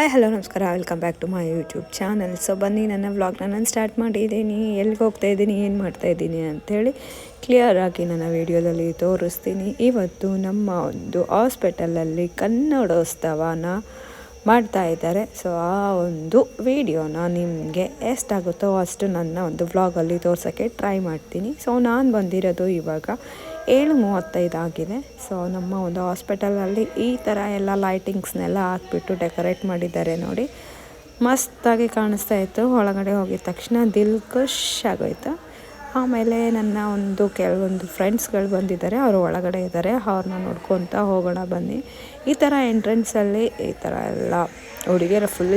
Hi, hello, ನಮಸ್ಕಾರ. Welcome back to my YouTube channel so ಬನ್ನಿ, ನನ್ನ ವ್ಲಾಗ್ನ ನಾನು ಸ್ಟಾರ್ಟ್ ಮಾಡಿದ್ದೀನಿ. ಎಲ್ಲಿಗೆ ಹೋಗ್ತಾ ಇದ್ದೀನಿ, ಏನು ಮಾಡ್ತಾ ಇದ್ದೀನಿ ಅಂಥೇಳಿ ಕ್ಲಿಯರಾಗಿ ನನ್ನ ವಿಡಿಯೋದಲ್ಲಿ ತೋರಿಸ್ತೀನಿ. ಇವತ್ತು ನಮ್ಮ ಒಂದು ಹಾಸ್ಪಿಟಲಲ್ಲಿ ಕನ್ನಡೋತ್ಸವನ ಮಾಡ್ತಾ ಇದ್ದಾರೆ. ಸೊ ಆ ಒಂದು ವಿಡಿಯೋನ ನಿಮಗೆ ಎಷ್ಟಾಗುತ್ತೋ ಅಷ್ಟು ನನ್ನ ಒಂದು ವ್ಲಾಗಲ್ಲಿ ತೋರ್ಸೋಕ್ಕೆ ಟ್ರೈ ಮಾಡ್ತೀನಿ. ಸೊ ನಾನು ಬಂದಿರೋದು ಇವಾಗ ಏಳು ಮೂವತ್ತೈದು ಆಗಿದೆ ಸೊ ನಮ್ಮ ಒಂದು ಹಾಸ್ಪಿಟಲಲ್ಲಿ ಈ ಥರ ಎಲ್ಲ ಲೈಟಿಂಗ್ಸ್ನೆಲ್ಲ ಹಾಕ್ಬಿಟ್ಟು ಡೆಕೋರೇಟ್ ಮಾಡಿದ್ದಾರೆ ನೋಡಿ. ಮಸ್ತಾಗಿ ಕಾಣಿಸ್ತಾ ಇತ್ತು. ಒಳಗಡೆ ಹೋಗಿದ ತಕ್ಷಣ ದಿಲ್ ಖುಷ್ ಆಗೋಯ್ತು. ಆಮೇಲೆ ನನ್ನ ಒಂದು ಕೆಲವೊಂದು ಫ್ರೆಂಡ್ಸ್ಗಳು ಬಂದಿದ್ದಾರೆ. ಅವರು ಒಳಗಡೆ ಇದ್ದಾರೆ. ಅವ್ರನ್ನ ನೋಡ್ಕೊತ ಹೋಗೋಣ ಬನ್ನಿ. ಈ ಥರ ಎಂಟ್ರೆನ್ಸಲ್ಲಿ ಈ ಥರ ಎಲ್ಲ ಹುಡುಗಿಯರ ಫುಲ್ಲು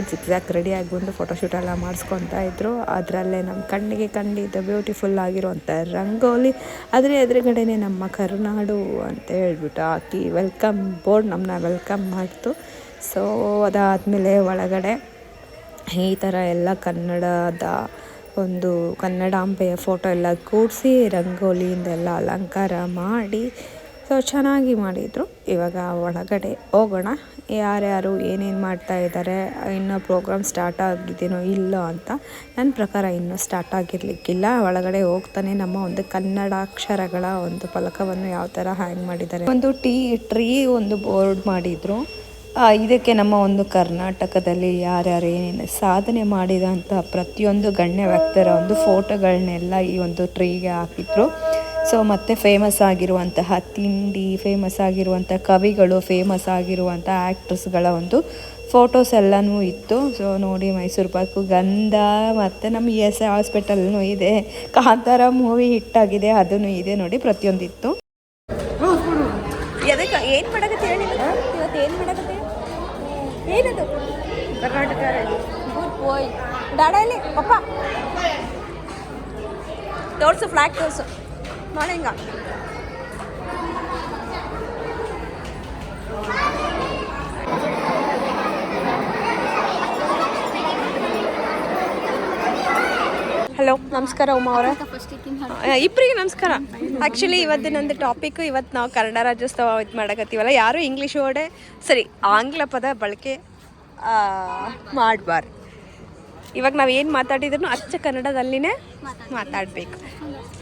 ರೆಡಿ ಆಗಿ ಬಂದು ಫೋಟೋಶೂಟ್ ಎಲ್ಲ ಮಾಡಿಸ್ಕೊತಾ ಇದ್ದರು ಅದರಲ್ಲೇ ನಮ್ಮ ಕಣ್ಣಿಗೆ ಕಂಡಿದ್ದ ಬ್ಯೂಟಿಫುಲ್ ಆಗಿರುವಂಥ ರಂಗೋಲಿ. ಅದರ ಎದುರುಗಡೆನೇ ನಮ್ಮ ಕರುನಾಡು ಅಂತ ಹೇಳ್ಬಿಟ್ಟು ಹಾಕಿ ವೆಲ್ಕಮ್ ಬೋರ್ಡ್ ನಮ್ಮನ್ನ ವೆಲ್ಕಮ್ ಮಾಡ್ತು. ಸೊ ಅದಾದಮೇಲೆ ಒಳಗಡೆ ಈ ಥರ ಎಲ್ಲ ಕನ್ನಡದ ಒಂದು ಕನ್ನಡಾಂಬೆಯ ಫೋಟೋ ಎಲ್ಲ ಕೂಡಿಸಿ ರಂಗೋಲಿಯಿಂದೆಲ್ಲ ಅಲಂಕಾರ ಮಾಡಿ. ಸೊ ಚೆನ್ನಾಗಿ ಮಾಡಿದರು. ಇವಾಗ ಒಳಗಡೆ ಹೋಗೋಣ. ಯಾರ್ಯಾರು ಏನೇನು ಮಾಡ್ತಾ ಇದ್ದಾರೆ ಇನ್ನೂ ಪ್ರೋಗ್ರಾಮ್ ಸ್ಟಾರ್ಟ್ ಆಗಿದೆಯೋ ಇಲ್ಲೋ ಅಂತ ನನ್ನ ಪ್ರಕಾರ ಇನ್ನೂ ಸ್ಟಾರ್ಟ್ ಆಗಿರಲಿಕ್ಕಿಲ್ಲ. ಒಳಗಡೆ ಹೋಗ್ತಾನೆ ನಮ್ಮ ಒಂದು ಕನ್ನಡಾಕ್ಷರಗಳ ಒಂದು ಫಲಕವನ್ನು ಯಾವ ಥರ ಹ್ಯಾಂಗ್ ಮಾಡಿದ್ದಾರೆ. ಒಂದು ಟೀ ಟ್ರೀ ಒಂದು ಬೋರ್ಡ್ ಮಾಡಿದರು. ಇದಕ್ಕೆ ನಮ್ಮ ಒಂದು ಕರ್ನಾಟಕದಲ್ಲಿ ಯಾರ್ಯಾರು ಏನೇನು ಸಾಧನೆ ಮಾಡಿದಂಥ ಪ್ರತಿಯೊಂದು ಗಣ್ಯ ವ್ಯಕ್ತರ ಒಂದು ಫೋಟೋಗಳನ್ನೆಲ್ಲ ಈ ಒಂದು ಟ್ರೀಗೆ ಹಾಕಿದ್ರು. ಸೊ ಮತ್ತು ಫೇಮಸ್ ಆಗಿರುವಂತಹ ತಿಂಡಿ ಫೇಮಸ್ ಆಗಿರುವಂಥ ಕವಿಗಳು ಫೇಮಸ್ ಆಗಿರುವಂಥ ಆ್ಯಕ್ಟ್ರಸ್ಗಳ ಒಂದು ಫೋಟೋಸ್ ಎಲ್ಲನೂ ಇತ್ತು. ಸೊ ನೋಡಿ ಮೈಸೂರು ಪಾಕು ಗಂಧ ಮತ್ತು ನಮ್ಮ ಇ ಎಸ್ ಐ ಹಾಸ್ಪಿಟಲ್ನೂ ಇದೆ. ಕಾಂತಾರ ಮೂವಿ ಹಿಟ್ಟಾಗಿದೆ ಅದನ್ನು ಇದೆ ನೋಡಿ ಪ್ರತಿಯೊಂದು ಇತ್ತು ಎದಕ್ಕೆ ಏನು ಮಾಡಕತ್ತೆ ಹೇಳಿ ಇವತ್ತು ಏನು ಮಾಡಕತ್ತೆ ಏನದು ಕರ್ನಾಟಕ ಗುಡ್ ಬಾಯ್ ಡಾಡ ಇಲ್ಲಿ ಪಪ್ಪ ತೋರ್ಸು ಫ್ಲಾಗ್ ತೋರ್ಸು ನೋಡಿ ಹಿಂಗ ಹಲೋ ನಮಸ್ಕಾರ ಉಮಾ ಅವರ ಇಬ್ಬರಿಗೆ ನಮಸ್ಕಾರ. ಆ್ಯಕ್ಚುಲಿ ಇವತ್ತು ನಂದು ಟಾಪಿಕ್ ಇವತ್ತು ನಾವು ಕನ್ನಡ ರಾಜ್ಯೋತ್ಸವ ಇದು ಮಾಡಕತ್ತೀವಲ್ಲ ಯಾರು ಇಂಗ್ಲೀಷ್ ವರ್ಡೇ ಸರಿ ಆಂಗ್ಲ ಪದ ಬಳಕೆ ಮಾಡಬಾರ್ದು. ಇವಾಗ ನಾವು ಏನು ಮಾತಾಡಿದ್ರು ಅಚ್ಚ ಕನ್ನಡದಲ್ಲಿನೇ ಮಾತಾಡಬೇಕು.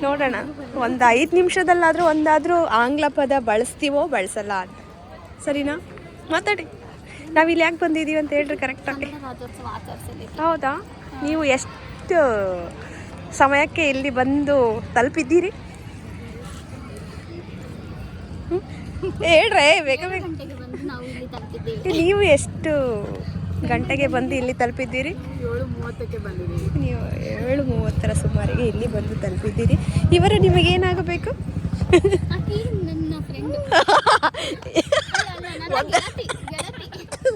ನೋಡೋಣ ಒಂದು ಐದು ನಿಮಿಷದಲ್ಲಾದರೂ ಒಂದಾದರೂ ಆಂಗ್ಲ ಪದ ಬಳಸ್ತೀವೋ ಬಳಸಲ್ಲ ಅಂತ. ಸರಿನಾ? ಮಾತಾಡಿ. ನಾವು ಇಲ್ಲಿ ಯಾಕೆ ಬಂದಿದ್ದೀವಿ ಅಂತ ಹೇಳ್ರಿ ಕರೆಕ್ಟಾಗಿ ಹೌದಾ? ನೀವು ಎಷ್ಟು ಸಮಯಕ್ಕೆ ಇಲ್ಲಿ ಬಂದು ತಲುಪಿದ್ದೀರಿ? ಹೇಳ್ರೆ, ಬೇಗ ಬೇಗ. ನಾವು ಎಷ್ಟು ಗಂಟೆಗೆ ಬಂದು ಇಲ್ಲಿ ತಲುಪಿದ್ದೀರಿ? ಏಳು ಮೂವತ್ತಕ್ಕೆ ನೀವು ಏಳು ಮೂವತ್ತರ ಸುಮಾರಿಗೆ ಇಲ್ಲಿ ಬಂದು ತಲುಪಿದ್ದೀರಿ. ಇವರು ನಿಮಗೇನಾಗಬೇಕು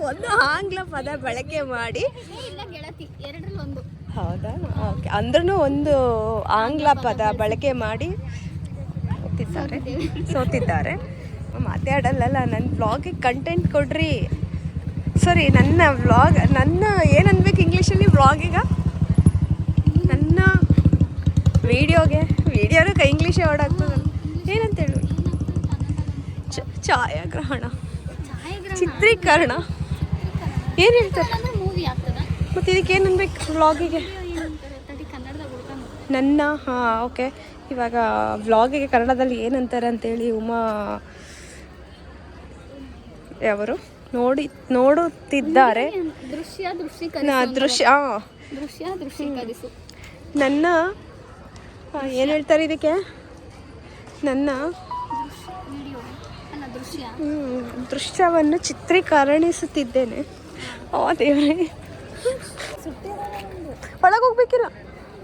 ಒಂದು ಆಂಗ್ಲ ಪದ ಬಳಕೆ ಮಾಡಿ. ಹೌದಾ? ಓಕೆ ಅಂದ್ರೂ ಒಂದು ಆಂಗ್ಲ ಪದ ಬಳಕೆ ಮಾಡಿ ಸೋತಿದ್ದಾರೆ. ಸೋತಿದ್ದಾರೆ. ಮಾತಾಡಲ್ಲಲ್ಲ ನನ್ನ ವ್ಲಾಗಿಗೆ ಕಂಟೆಂಟ್ ಕೊಡ್ರಿ. ಸರಿ ನನ್ನ ವ್ಲಾಗ್ ನನ್ನ ಏನನ್ಬೇಕು ಇಂಗ್ಲೀಷಲ್ಲಿ ವ್ಲಾಗಿಗ ನನ್ನ ವಿಡಿಯೋಗೆ ವಿಡಿಯೋನು ಕೈ ಇಂಗ್ಲೀಷೇ ಓಡಾಗ್ತದೆ ಏನಂತ ಹೇಳು ಚ- ಛಾಯಾಗ್ರಹಣ. ಚಿತ್ರೀಕರಣ. ಏನು ಹೇಳ್ತಾರೆ? ಮತ್ತು ಇದಕ್ಕೆ ಏನು ಅನ್ಬೇಕು? ವ್ಲಾಗಿಗೆ ನನ್ನ? ಹಾಂ ಓಕೆ ಇವಾಗ ವ್ಲಾಗಿಗೆ ಕನ್ನಡದಲ್ಲಿ ಏನಂತಾರೆ ಅಂತೇಳಿ ಉಮಾ ಅವರು ನೋಡಿ ನೋಡುತ್ತಿದ್ದಾರೆ. ದೃಶ್ಯ ದೃಶ್ಯ ನನ್ನ ಏನು ಹೇಳ್ತಾರೆ ಇದಕ್ಕೆ? ನನ್ನ ದೃಶ್ಯವನ್ನು ಚಿತ್ರೀಕರಣಿಸುತ್ತಿದ್ದೇನೆ. ಓ ದೇವ್ರೆ. ಒಳಗೆ ಹೋಗ್ಬೇಕಿಲ್ಲ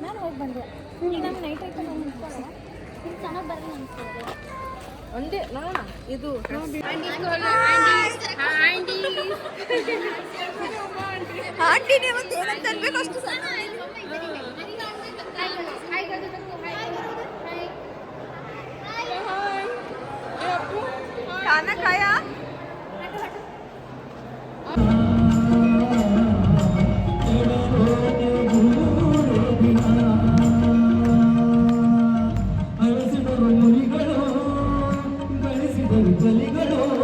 ನಾನು ಹೋಗಿ ಬಂದೆ. ಈಗ ನಮ್ಮ ನೈಟ್ ಐಟಮ್ ಚೆನ್ನಾಗಿ ಬರಲ್ಲ ಒಂದೇ ನೋಡೋಣ ಇದು ಆಂಟಿನೇ ಮತ್ತೆ ಏನಂತ ಅನ್ಬೇಕು ಅಷ್ಟು ಸಾಕು. ಖಾನಾ ಗಳಿಸಿದರು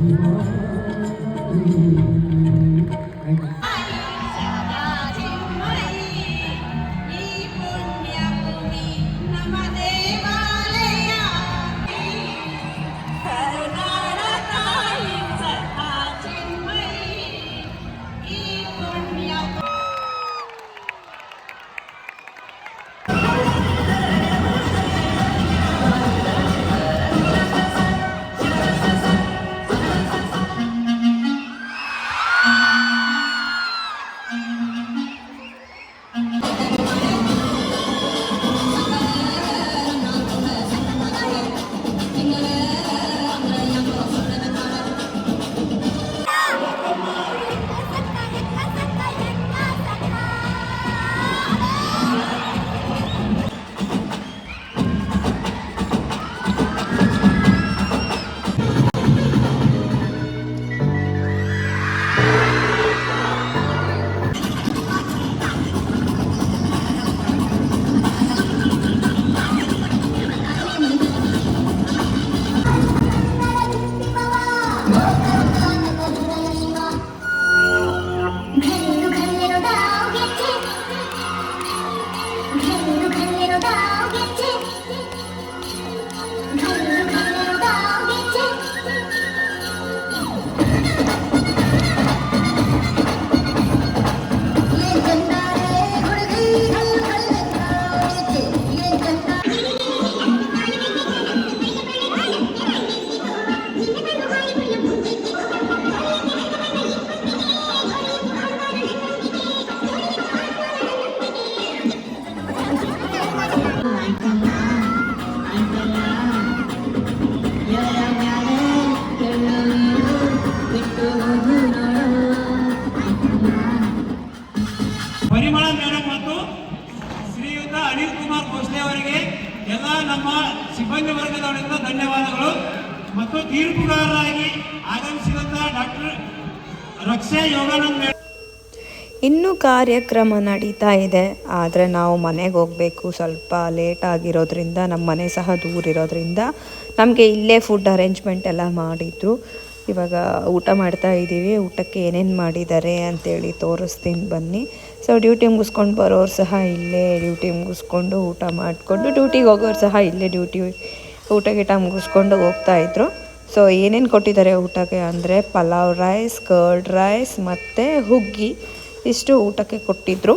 Thank you. ಅನಿಲ್ ಕುಮಾರ್ ಭೋಸ್ಲೆ ಅವರಿಗೆ ಎಲ್ಲ ನಮ್ಮ ಸಿಬ್ಬಂದಿ ವರ್ಗದವರಿಂದ ಧನ್ಯವಾದಗಳು. ಮತ್ತು ತೀರ್ಪುಗಾರರಾಗಿ ಆಗಮಿಸಿದಂತಹ ಡಾಕ್ಟರ್ ರಕ್ಷಾ ಯೋಗಾನಂದ್ ಇನ್ನು ಕಾರ್ಯಕ್ರಮ ನಡೀತಾ ಇದೆ. ಆದರೆ ನಾವು ಮನೆಗೆ ಹೋಗಬೇಕು. ಸ್ವಲ್ಪ ಲೇಟ್ ಆಗಿರೋದ್ರಿಂದ ನಮ್ಮ ಮನೆ ಸಹ ದೂರ ಇರೋದ್ರಿಂದ ನಮಗೆ ಇಲ್ಲೇ ಫುಡ್ ಅರೇಂಜ್ಮೆಂಟ್ ಎಲ್ಲ ಮಾಡಿದ್ರು. ಇವಾಗ ಊಟ ಮಾಡ್ತಾ ಇದ್ದೀವಿ. ಊಟಕ್ಕೆ ಏನೇನು ಮಾಡಿದ್ದಾರೆ ಅಂತೇಳಿ ತೋರಿಸ್ತೀನಿ ಬನ್ನಿ. ಸೊ ಡ್ಯೂಟಿ ಮುಗಿಸ್ಕೊಂಡು ಬರೋರು ಸಹ ಇಲ್ಲೇ ಡ್ಯೂಟಿ ಮುಗಿಸ್ಕೊಂಡು ಊಟ ಮಾಡಿಕೊಂಡು ಡ್ಯೂಟಿಗೆ ಹೋಗೋರು ಸಹ ಇಲ್ಲೇ ಡ್ಯೂಟಿ ಊಟ ಗೀಟ ಮುಗಿಸ್ಕೊಂಡು ಹೋಗ್ತಾಯಿದ್ರು ಸೊ ಏನೇನು ಕೊಟ್ಟಿದ್ದಾರೆ ಊಟಕ್ಕೆ ಅಂದರೆ ಪಲಾವ್ ರೈಸ್ ಕರ್ಡ್ ರೈಸ್ ಮತ್ತು ಹುಗ್ಗಿ. ಇಷ್ಟು ಊಟಕ್ಕೆ ಕೊಟ್ಟಿದ್ರು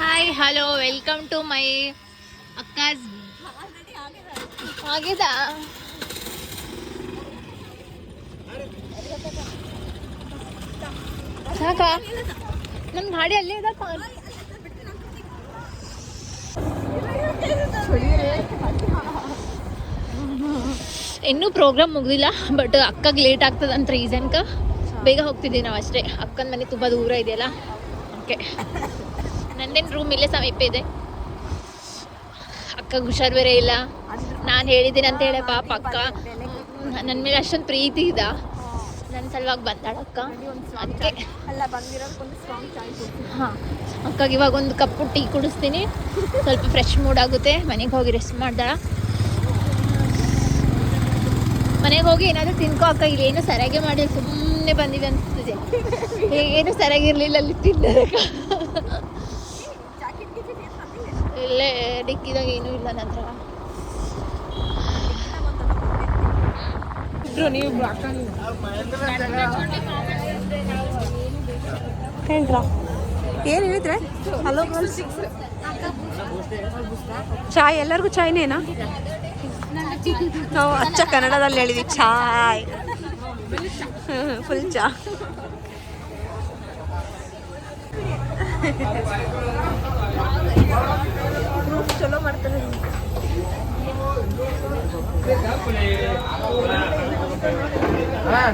hi hello welcome to my ಅಕ್ಕಾಸ್ ಆಗಿದಾ. ಸಾಕ? ನಮ್ಮ ಗಾಡಿ ಅಲ್ಲೇ ಇದಪ್ಪ ಇನ್ನೂ ಪ್ರೋಗ್ರಾಮ್ ಮುಗ್ದಿಲ್ಲ ಬಟ್ ಅಕ್ಕಗೆ ಲೇಟ್ ಆಗ್ತದೆ ಅಂತ ರೀಸನ್ಗೆ ಬೇಗ ಹೋಗ್ತಿದ್ದೀವಿ ನಾವು ಅಷ್ಟೇ. ಅಕ್ಕನ ಮನೆ ತುಂಬ ದೂರ ಇದೆಯಲ್ಲ ಓಕೆ ನಂದೇನು ರೂಮ್ ಇಲ್ಲೇ ಸಮೀಪ ಇದೆ. ಅಕ್ಕ ಹುಷಾರು ಬೇರೆ ಇಲ್ಲ. ನಾನು ಹೇಳಿದ್ದೀನಿ ಅಂತ ಹೇಳ ಪಾಪ ಅಕ್ಕ. ನನ್ನ ಮೇಲೆ ಅಷ್ಟೊಂದು ಪ್ರೀತಿ ಇದ. ನನ್ನ ಸಲುವಾಗಿ ಬಂದಾಳ ಅಕ್ಕ. ಅದಕ್ಕೆ. ಹಾಂ ಅಕ್ಕಗೆ ಇವಾಗ ಒಂದು ಕಪ್ಪು ಟೀ ಕುಡಿಸ್ತೀನಿ. ಸ್ವಲ್ಪ ಫ್ರೆಶ್ ಮೂಡ್ ಆಗುತ್ತೆ. ಮನೆಗೆ ಹೋಗಿ ರೆಸ್ಟ್ ಮಾಡ್ದಾಳ. ಮನೆಗೆ ಹೋಗಿ ಏನಾದರೂ ತಿನ್ಕೋ ಅಕ್ಕ. ಇಲ್ಲಿ ಏನು ಸರಿಯಾಗಿ ಮಾಡಿ ಸುಮ್ಮನೆ ಬಂದಿದೆ ಅನಿಸ್ತಿದೆ ಏನು ಸರಿಯಾಗಿರ್ಲಿಲ್ಲ ಅಲ್ಲಿ ತಿನ್ನೋದಕ್ಕ ಇಲ್ಲೇ ಡಿಕ್ಕಿದಾಗ ಏನೂ ಇಲ್ಲ ನಂತರ ನೀವು ಅಕ್ಕ ನೀವು. ಹೇಳ್ರಾ ಏನು ಹೇಳಿದ್ರೆ? ಹಲೋ ಚಾಯ್ ಎಲ್ಲರಿಗೂ ಚಾಯ್ನೇನಾ ನಾವು ಅಚ್ಚ ಕನ್ನಡದಲ್ಲಿ ಹೇಳಿದ್ವಿ ಚಾಯ್. ಫುಲ್ ಚಾ.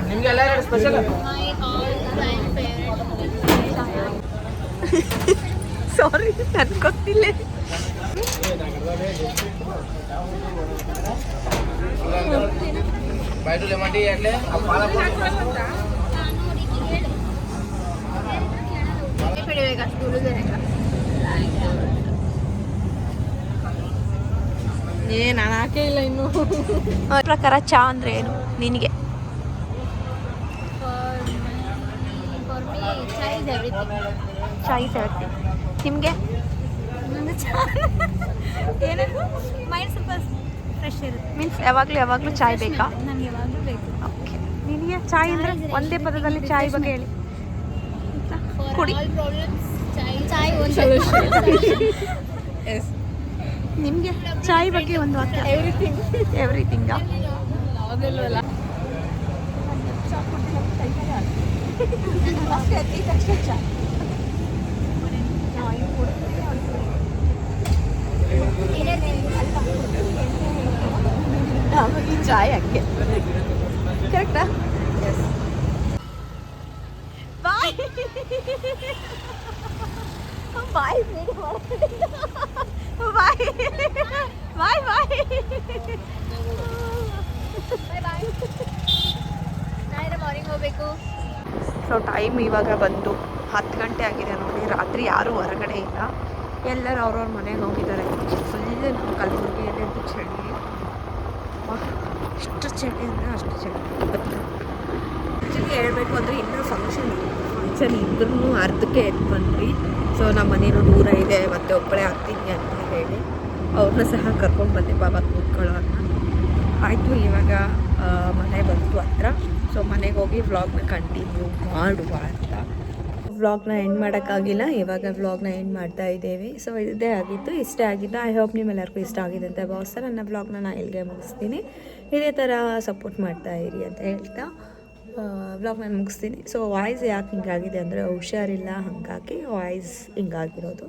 ನಿಮ್ಗೆಲ್ಲ ಸ್ಪೆಷಲ್ ಸಾರಿ ನನ್ಗೆ ಗೊತ್ತಿಲ್ಲ ಬಯಟು ಏ ನಾನು ಹಾಕೇ ಇಲ್ಲ ಇನ್ನು. ಅವ್ರ ಪ್ರಕಾರ ಚಾ ಅಂದ್ರೆ ಏನು? ನಿನಗೆ? ಚಾಯ್ ಸೇರ್ತಿ ನಿಮಗೆ? ಏನಂದ್ರೆ ಮೈಂಡ್ ಸ್ವಲ್ಪ ಫ್ರೆಶ್ ಇರುತ್ತೆ. ಮೀನ್ಸ್ ಯಾವಾಗಲೂ ಯಾವಾಗಲೂ ಚಾಯ್ ಬೇಕಾ? ನನಗೆ ಯಾವಾಗಲೂ ಬೇಕು. ಓಕೆ ನಿನಗೆ ಚಾಯ್ ಅಂದ್ರೆ ಒಂದೇ ಪದದಲ್ಲಿ ಚಾಯ್ ಬಗ್ಗೆ ಹೇಳಿ. ಕುಡಿ. ಚಾಯ್ ನಿಮಗೆ ಚಾಯ್ ಬಗ್ಗೆ ಒಂದು ವಾಕ್ಯ. ಎವ್ರಿಥಿಂಗ್ ಎವ್ರಿಥಿಂಗ್ ಯಾವುದಿಲ್ವಲ್ಲ ಚಾಯ್ ಹಂಗೆ. ಕರೆಕ್ಟಾ ಬಾಯ್ ಬಾಯ್ ಬಾಯ್ ಬಾಯ್ ಬಾಯ್ ನಾಳೆ ಮಾರ್ನಿಂಗ್ ಹೋಗಬೇಕು. ಸೊ ಟೈಮ್ ಇವಾಗ ಬಂದು ಹತ್ತು ಗಂಟೆ ಆಗಿದೆ ನೋಡಿ. ರಾತ್ರಿ ಯಾರೂ ಹೊರಗಡೆ ಇಲ್ಲ. ಎಲ್ಲರೂ ಅವ್ರವ್ರ ಮನೆಗೆ ಹೋಗಿದ್ದಾರೆ. ಫುಲ್ಲು ನಮ್ಮ ಕಲಬುರಗಿಯಲ್ಲಂತೂ ಚಳಿ. ಎಷ್ಟು ಚಳಿ ಅಂದರೆ ಅಷ್ಟು ಚಳಿ. ಆ್ಯಕ್ಚುಲಿ ಹೇಳಬೇಕು ಅಂದರೆ ಇನ್ನೂ ಫಂಕ್ಷನ್ ಫಂಕ್ಷನ್ ಇದ್ರೂ ಅರ್ಧಕ್ಕೆ ಎದ್ದು ಬಂದ್ರಿ ಸೊ ನಮ್ಮ ಮನೇನು ದೂರ ಇದೆ. ಮತ್ತು ಒಬ್ಬಳೆ ಆಗ್ತೀನಿ ಅಂತ. ಹೇಳಿ. ಅವ್ರನ್ನ ಸಹ ಕರ್ಕೊಂಡು ಬಂದೆ ಬಾಬಾ ಕೂತ್ಕೊಳ್ಳೋಣ ಆಯಿತು, ಇವಾಗ ಮನೆ ಬಂತು ಹತ್ರ. ಸೊ ಮನೆಗೆ ಹೋಗಿ ವ್ಲಾಗ್ನ ಕಂಟಿನ್ಯೂ ಮಾಡುವ ಅಂತ. ವ್ಲಾಗ್ನ ಎಂಡ್ ಮಾಡೋಕ್ಕಾಗಿಲ್ಲ. ಇವಾಗ ವ್ಲಾಗ್ನ ಎಂಡ್ ಮಾಡ್ತಾ ಇದ್ದೇವೆ. ಸೊ ಇದೇ ಆಗಿತ್ತು. ಇಷ್ಟೇ ಆಗಿದ್ದು. ಐ ಹೋಪ್ ನಿಮ್ಮೆಲ್ಲರಿಗೂ ಇಷ್ಟ ಆಗಿದೆ ಅಂತ ಭಾವಿಸ್ತಾ ನನ್ನ ವ್ಲಾಗ್ನ ನಾನು ಇಲ್ಲಿಗೆ ಮುಗಿಸ್ತೀನಿ. ಇದೇ ಥರ ಸಪೋರ್ಟ್ ಮಾಡ್ತಾ ಇರಿ ಅಂತ ಹೇಳ್ತಾ ವ್ಲಾಗ್ ನಾನು ಮುಗಿಸ್ತೀನಿ. ಸೊ ವಾಯ್ಸ್ ಯಾಕೆ ಹಿಂಗಾಗಿದೆ ಅಂದರೆ, ಹುಷಾರಿಲ್ಲ. ಹಾಗಾಗಿ ವಾಯ್ಸ್ ಹಿಂಗಾಗಿರೋದು.